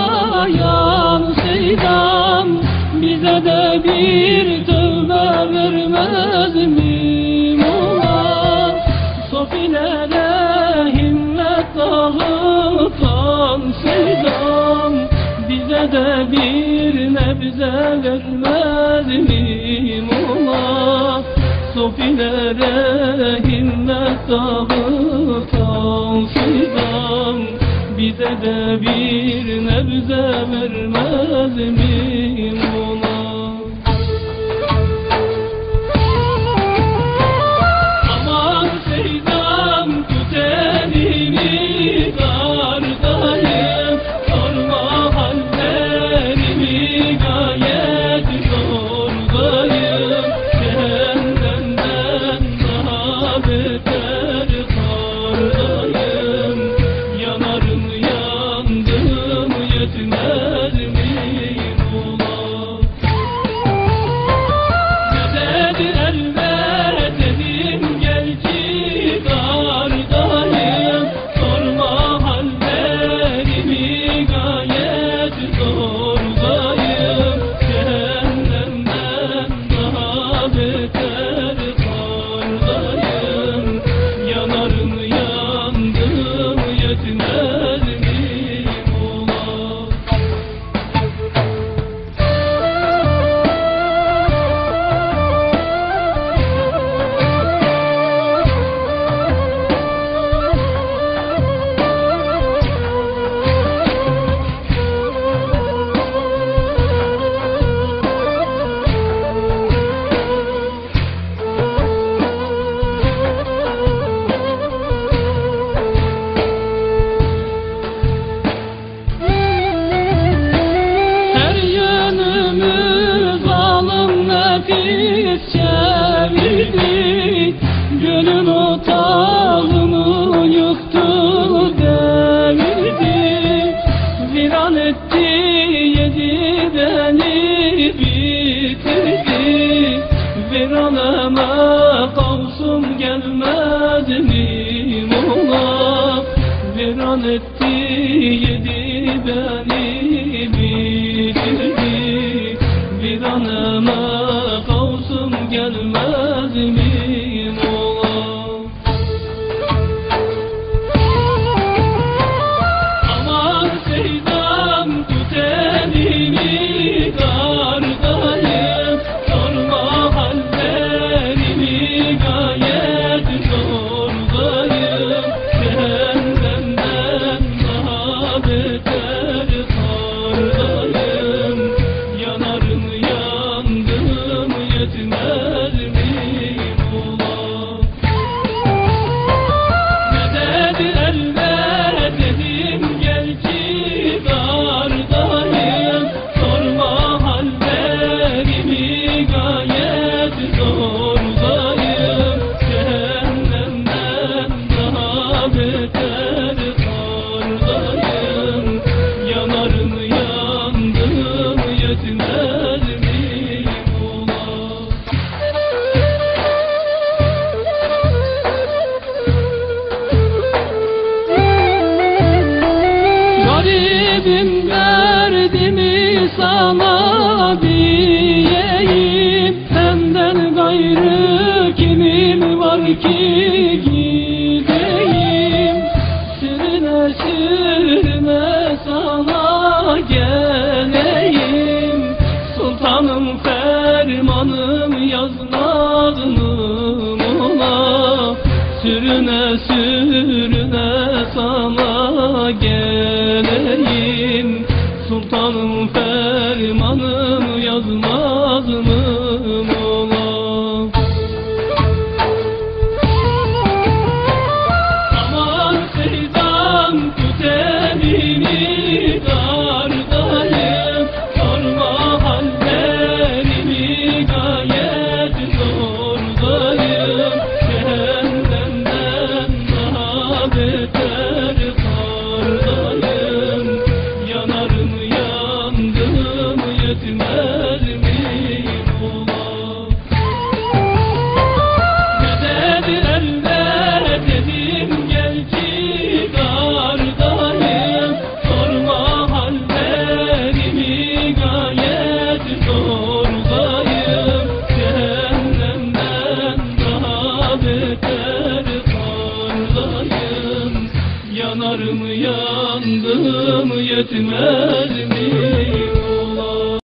yaşayan seydam Bize de bir tövbe vermez mi? Mola Sofilere himmet dağıtan seydam Bize de bir nebze vermez mi? Mola Sofilere himmet dağıtan seydam Bize de bir nebze vermez mi nefis çevirdi Gönül beni bitirdi. Viranıma kavsum gelmez mi Mola Viran etti yedi beni bitirdi. Viranıma kavsum gelmez mi Sürüne sürüne sana geleyim. Sultanım fermanım yazmadım ola Sürüne sürüne sana geleyim Sultanım fermanım yazmadım ola Yanarım yandım yetmez?